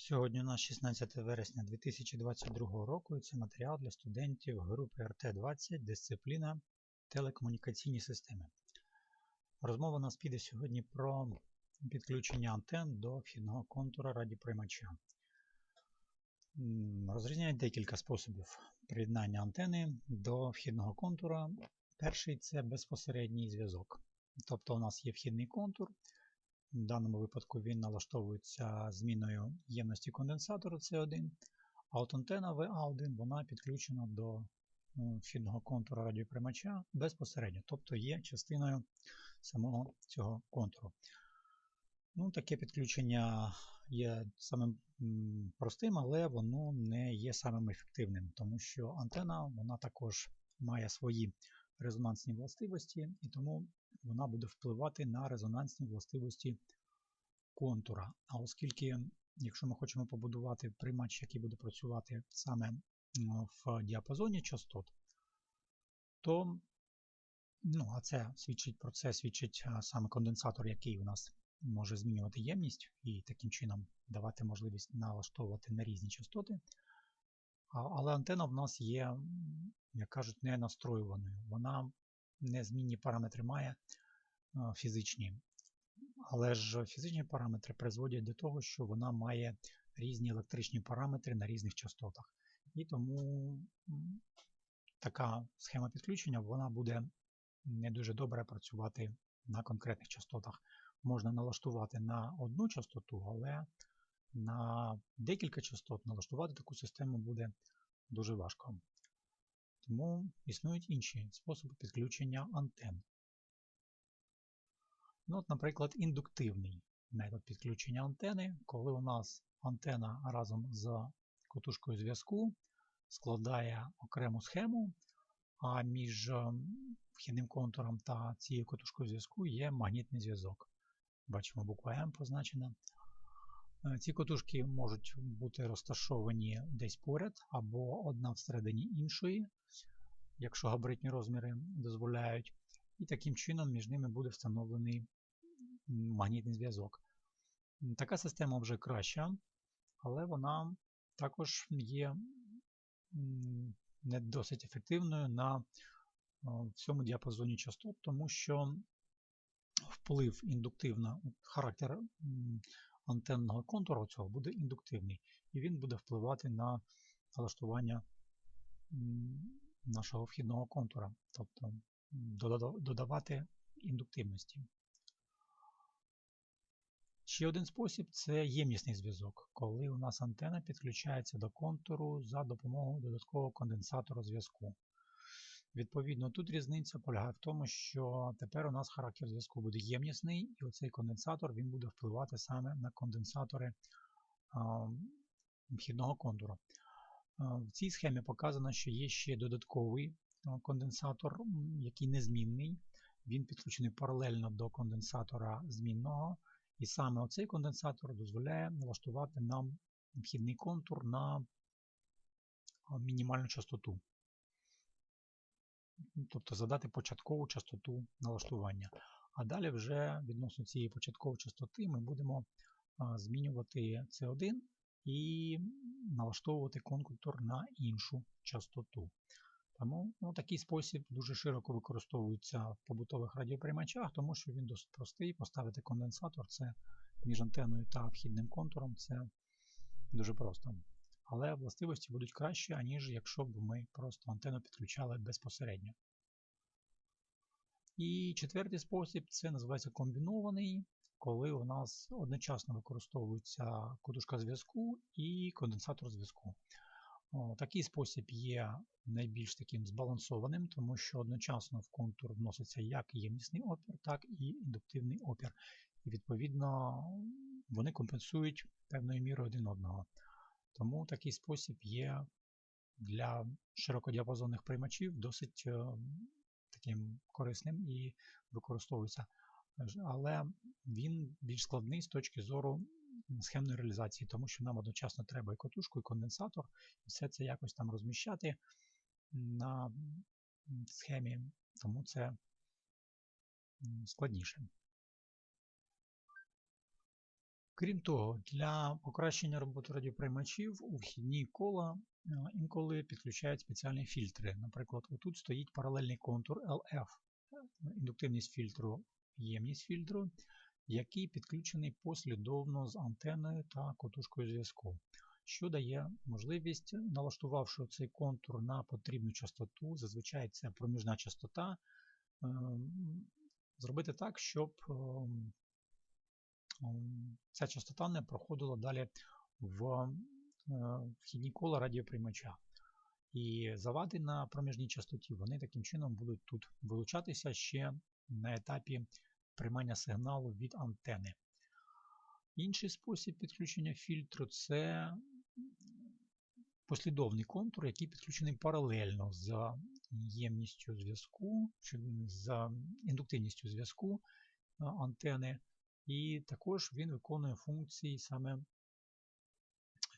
Сьогодні у нас 16 вересня 2022 року і це матеріал для студентів групи РТ-20 дисципліна телекомунікаційні системи. Розмова у нас піде сьогодні про підключення антенн до вхідного контура радіоприймача. Розрізняють декілька способів приєднання антени до вхідного контура. Перший це безпосередній зв'язок. Тобто у нас є вхідний контур. В даному випадку він налаштовується зміною ємності конденсатору C1, а от антена VA1 вона підключена до ну, вхідного контуру радіоприймача безпосередньо, тобто є частиною самого цього контуру. Ну, Таке підключення є самим простим, але воно не є самим ефективним, тому що антена вона також має свої резонансні властивості, і тому вона буде впливати на резонансні властивості контура. А оскільки, якщо ми хочемо побудувати приймач, який буде працювати саме в діапазоні частот, то ну, а це свідчить про це свідчить саме конденсатор, який у нас може змінювати ємність і таким чином давати можливість налаштовувати на різні частоти. Але антена в нас є, як кажуть, не настроюваною. Вона незмінні параметри має фізичні. Але ж фізичні параметри призводять до того, що вона має різні електричні параметри на різних частотах. І тому така схема підключення вона буде не дуже добре працювати на конкретних частотах. Можна налаштувати на одну частоту, але на декілька частот налаштувати таку систему буде дуже важко. Тому існують інші способи підключення антенн. Ну, от, Наприклад, індуктивний метод підключення антени, коли у нас антена разом з котушкою зв'язку складає окрему схему, а між ем, вхідним контуром та цією котушкою зв'язку є магнітний зв'язок. Бачимо, буква М позначена. Е, ці котушки можуть бути розташовані десь поряд, або одна всередині іншої, якщо габаритні розміри дозволяють. І таким чином між ними буде встановлений магнітний зв'язок. Така система вже краща, але вона також є не досить ефективною на всьому діапазоні частот, тому що вплив індуктивна характер антенного контуру цього буде індуктивний, і він буде впливати на налаштування нашого вхідного контура, тобто додавати індуктивності. Ще один спосіб це ємнісний зв'язок, коли у нас антена підключається до контуру за допомогою додаткового конденсатору зв'язку. Відповідно, тут різниця полягає в тому, що тепер у нас характер зв'язку буде ємнісний, і оцей конденсатор він буде впливати саме на конденсатори вхідного контуру. В цій схемі показано, що є ще додатковий конденсатор, який незмінний. Він підключений паралельно до конденсатора змінного. І саме оцей конденсатор дозволяє налаштувати нам вхідний контур на мінімальну частоту. Тобто задати початкову частоту налаштування. А далі вже відносно цієї початкової частоти ми будемо змінювати C1 і налаштовувати контур на іншу частоту. Тому ну, такий спосіб дуже широко використовується в побутових радіоприймачах, тому що він досить простий. Поставити конденсатор це між антеною та вхідним контуром це дуже просто. Але властивості будуть кращі, аніж якщо б ми просто антенну підключали безпосередньо. І четвертий спосіб це називається комбінований, коли у нас одночасно використовується кодушка зв'язку і конденсатор зв'язку. Такий спосіб є найбільш таким збалансованим, тому що одночасно в контур вноситься як ємнісний опір, так і індуктивний опір. І відповідно вони компенсують певною мірою один одного. Тому такий спосіб є для широкодіапазонних приймачів досить е, таким корисним і використовується. Але він більш складний з точки зору схемної реалізації, тому що нам одночасно треба і котушку, і конденсатор, і все це якось там розміщати на схемі, тому це складніше. Крім того, для покращення роботи радіоприймачів у вхідні кола е, інколи підключають спеціальні фільтри. Наприклад, отут стоїть паралельний контур LF, індуктивність фільтру, ємність фільтру, який підключений послідовно з антеною та котушкою зв'язку, що дає можливість, налаштувавши цей контур на потрібну частоту, зазвичай це проміжна частота, ем, зробити так, щоб ем, ця частота не проходила далі в е, вхідні кола радіоприймача. І завади на проміжній частоті вони таким чином будуть тут вилучатися ще на етапі приймання сигналу від антени. Інший спосіб підключення фільтру це послідовний контур, який підключений паралельно з ємністю зв'язку, з індуктивністю зв'язку е, антени, і також він виконує функції саме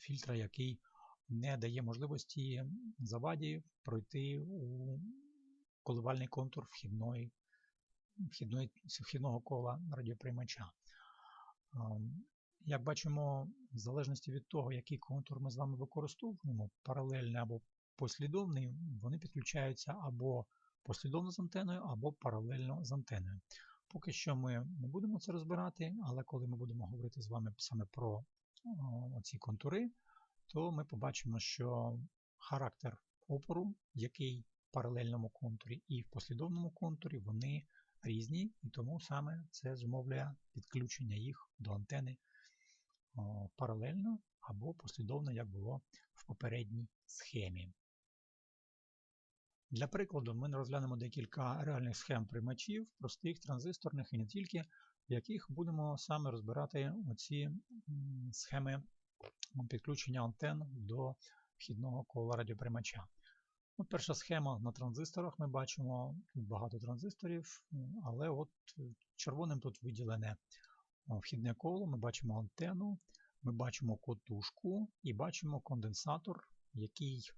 фільтра, який не дає можливості заваді пройти у коливальний контур вхідної, вхідної, вхідного кола радіоприймача. Як бачимо, в залежності від того, який контур ми з вами використовуємо, паралельний або послідовний, вони підключаються або послідовно з антеною, або паралельно з антеною. Поки що ми не будемо це розбирати, але коли ми будемо говорити з вами саме про ці контури, то ми побачимо, що характер опору, який в паралельному контурі і в послідовному контурі, вони різні, і тому саме це зумовлює підключення їх до антени паралельно або послідовно, як було в попередній схемі. Для прикладу, ми розглянемо декілька реальних схем приймачів, простих транзисторних і не тільки, в яких будемо саме розбирати оці схеми підключення антен до вхідного кола радіоприймача. От Перша схема на транзисторах ми бачимо тут багато транзисторів, але от червоним тут виділене вхідне коло, ми бачимо антенну, ми бачимо котушку і бачимо конденсатор, який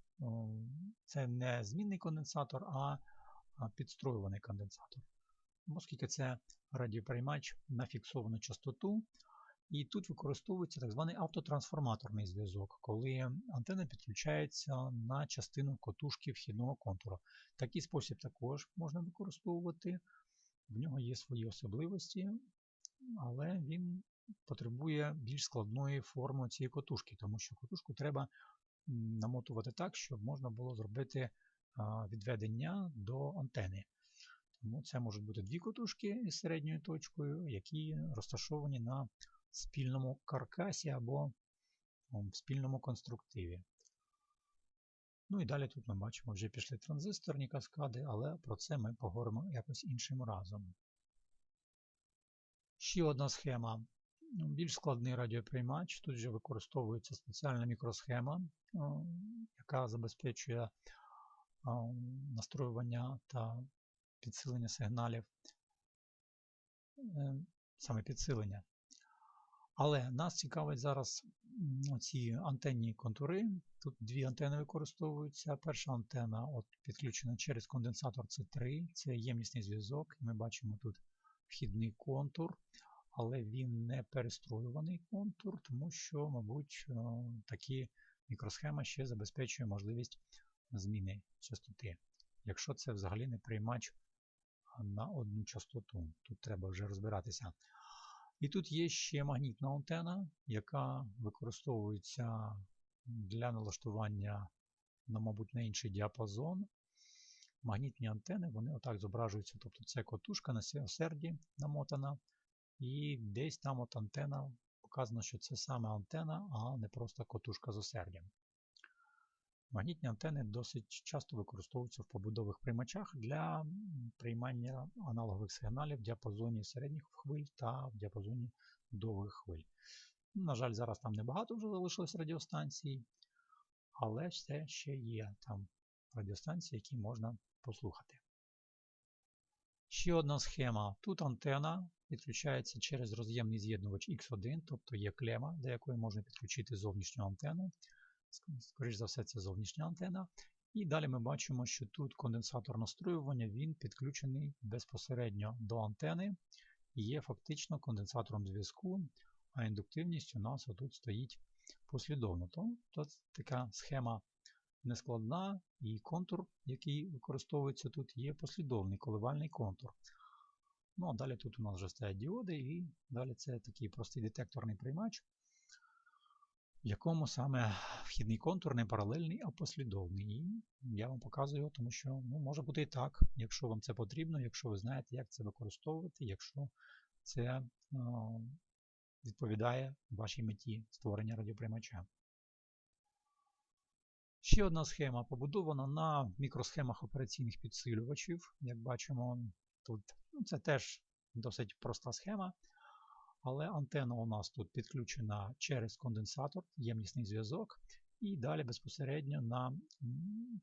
це не змінний конденсатор, а підстроюваний конденсатор. Оскільки це радіоприймач на фіксовану частоту, і тут використовується так званий автотрансформаторний зв'язок, коли антенна підключається на частину котушки вхідного контуру. Такий спосіб також можна використовувати, в нього є свої особливості, але він потребує більш складної форми цієї котушки, тому що котушку треба намотувати так, щоб можна було зробити відведення до антени. Тому це можуть бути дві котушки із середньою точкою, які розташовані на спільному каркасі або в спільному конструктиві. Ну і далі тут ми бачимо, вже пішли транзисторні каскади, але про це ми поговоримо якось іншим разом. Ще одна схема. Ну, більш складний радіоприймач. Тут вже використовується спеціальна мікросхема, яка забезпечує настроювання та підсилення сигналів, е, саме підсилення. Але нас цікавить зараз ці антенні контури. Тут дві антени використовуються. Перша антена от підключена через конденсатор C3, це ємнісний зв'язок. Ми бачимо тут вхідний контур, але він не перестроюваний контур, тому що, мабуть, е, такі мікросхема ще забезпечує можливість зміни частоти. Якщо це взагалі не приймач на одну частоту, тут треба вже розбиратися. І тут є ще магнітна антена, яка використовується для налаштування, на, мабуть, на інший діапазон. Магнітні антени вони отак зображуються. Тобто це котушка на осерді намотана. І десь там от антена показано, що це саме антена, а не просто котушка з осердям. Магнітні антени досить часто використовуються в побудових приймачах для приймання аналогових сигналів в діапазоні середніх хвиль та в діапазоні довгих хвиль. На жаль, зараз там небагато вже залишилось радіостанцій, але все ще є там радіостанції, які можна послухати. Ще одна схема. Тут антена підключається через роз'ємний з'єднувач X1, тобто є клема, до якої можна підключити зовнішню антенну. Скоріше за все, це зовнішня антена. І далі ми бачимо, що тут конденсатор настроювання він підключений безпосередньо до антени і є фактично конденсатором зв'язку. а індуктивність у нас отут стоїть послідовно. То, то така схема нескладна, і контур, який використовується тут, є послідовний коливальний контур. Ну, а далі тут у нас вже стоять діоди, і далі це такий простий детекторний приймач, в якому саме вхідний контур не паралельний, а послідовний. І я вам показую тому що ну, може бути і так, якщо вам це потрібно, якщо ви знаєте, як це використовувати, якщо це о, відповідає вашій меті створення радіоприймача. Ще одна схема побудована на мікросхемах операційних підсилювачів. Як бачимо, тут ну, це теж досить проста схема, але антенна у нас тут підключена через конденсатор, ємнісний зв'язок, і далі безпосередньо на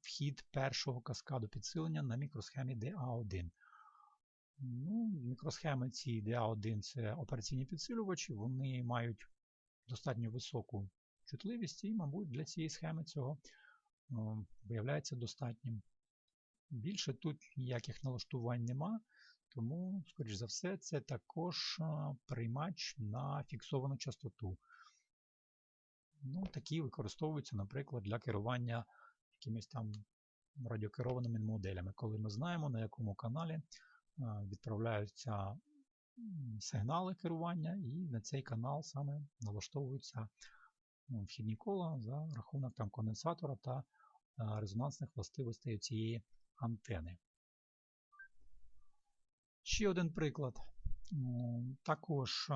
вхід першого каскаду підсилення на мікросхемі DA1. Ну, Мікросхеми ці DA1 це операційні підсилювачі, вони мають достатньо високу чутливість, і, мабуть, для цієї схеми цього виявляється достатнім. Більше тут ніяких налаштувань нема, тому, скоріш за все, це також приймач на фіксовану частоту. Ну, Такі використовуються, наприклад, для керування якимись там радіокерованими моделями, коли ми знаємо, на якому каналі відправляються сигнали керування, і на цей канал саме налаштовуються ну, вхідні кола за рахунок там, конденсатора та резонансних властивостей цієї антени. Ще один приклад. Також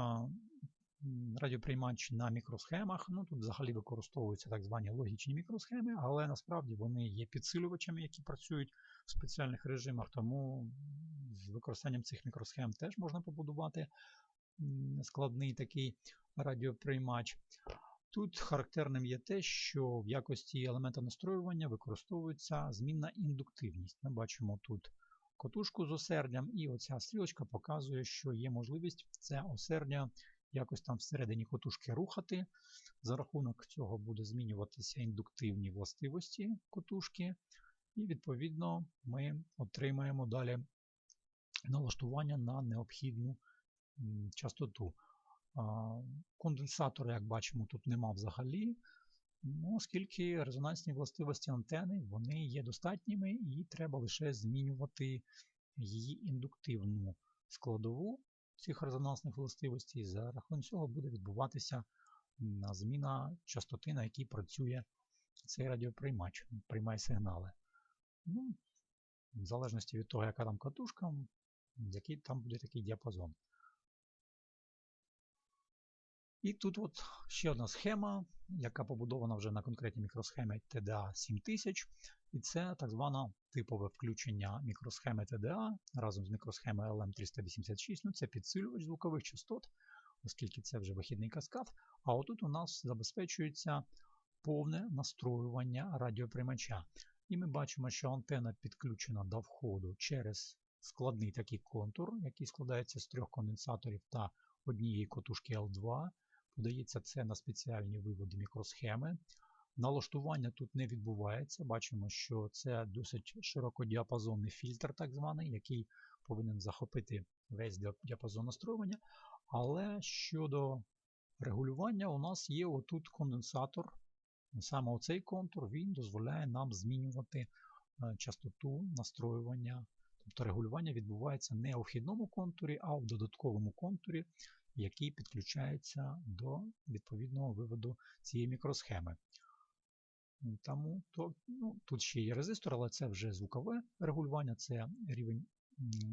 радіоприймач на мікросхемах. Ну, Тут взагалі використовуються так звані логічні мікросхеми, але насправді вони є підсилювачами, які працюють в спеціальних режимах, тому з використанням цих мікросхем теж можна побудувати складний такий радіоприймач. Тут характерним є те, що в якості елемента настроювання використовується змінна індуктивність. Ми бачимо тут котушку з осердям, і оця стрілочка показує, що є можливість це осердя якось там всередині котушки рухати. За рахунок цього буде змінюватися індуктивні властивості котушки, і, відповідно, ми отримаємо далі налаштування на необхідну частоту. Конденсатора, як бачимо, тут нема взагалі, ну, оскільки резонансні властивості антени вони є достатніми і треба лише змінювати її індуктивну складову цих резонансних властивостей. За рахунок цього буде відбуватися зміна частоти, на якій працює цей радіоприймач, приймає сигнали. Ну, В залежності від того, яка там катушка, який там буде такий діапазон. І тут от ще одна схема, яка побудована вже на конкретній мікросхемі TDA 7000. І це так зване типове включення мікросхеми TDA разом з мікросхемою LM386. Ну, Це підсилювач звукових частот, оскільки це вже вихідний каскад. А отут у нас забезпечується повне настроювання радіоприймача. І ми бачимо, що антенна підключена до входу через складний такий контур, який складається з трьох конденсаторів та однієї котушки L2. Подається це на спеціальні виводи мікросхеми. Налаштування тут не відбувається. Бачимо, що це досить широкодіапазонний фільтр, так званий, який повинен захопити весь діапазон настроювання. Але щодо регулювання, у нас є отут конденсатор. Саме оцей контур він дозволяє нам змінювати е, частоту настроювання. Тобто регулювання відбувається не у вхідному контурі, а в додатковому контурі, який підключається до відповідного виводу цієї мікросхеми. Тому то, ну, Тут ще є резистор, але це вже звукове регулювання, це рівень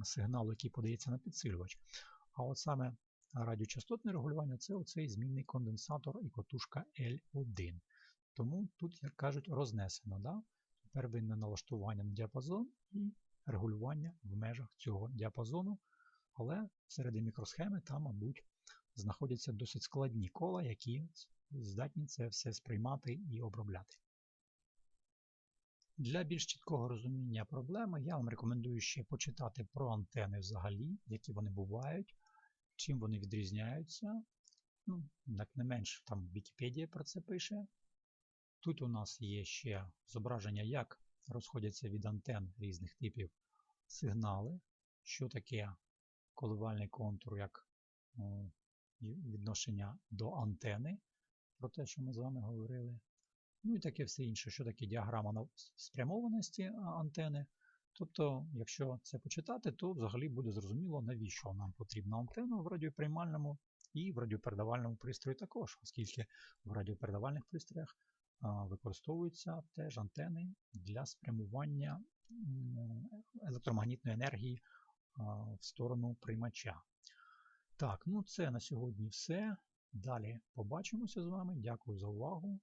сигналу, який подається на підсилювач. А от саме радіочастотне регулювання це оцей змінний конденсатор і котушка L1. Тому тут, як кажуть, рознесено. Да? Первинне налаштування на діапазон і регулювання в межах цього діапазону. Але всередині мікросхеми там, мабуть, знаходяться досить складні кола, які здатні це все сприймати і обробляти. Для більш чіткого розуміння проблеми я вам рекомендую ще почитати про антени взагалі, які вони бувають, чим вони відрізняються. Ну, Як не менш, там Вікіпедія про це пише. Тут у нас є ще зображення, як розходяться від антен різних типів сигнали, що таке коливальний контур, як відношення до антени, про те, що ми з вами говорили. Ну і таке все інше, що таке діаграма спрямованості антени. Тобто, якщо це почитати, то взагалі буде зрозуміло, навіщо нам потрібна антенна в радіоприймальному і в радіопередавальному пристрої також, оскільки в радіопередавальних пристроях використовуються теж антени для спрямування електромагнітної енергії в сторону приймача. Так, ну це на сьогодні все. Далі побачимося з вами. Дякую за увагу.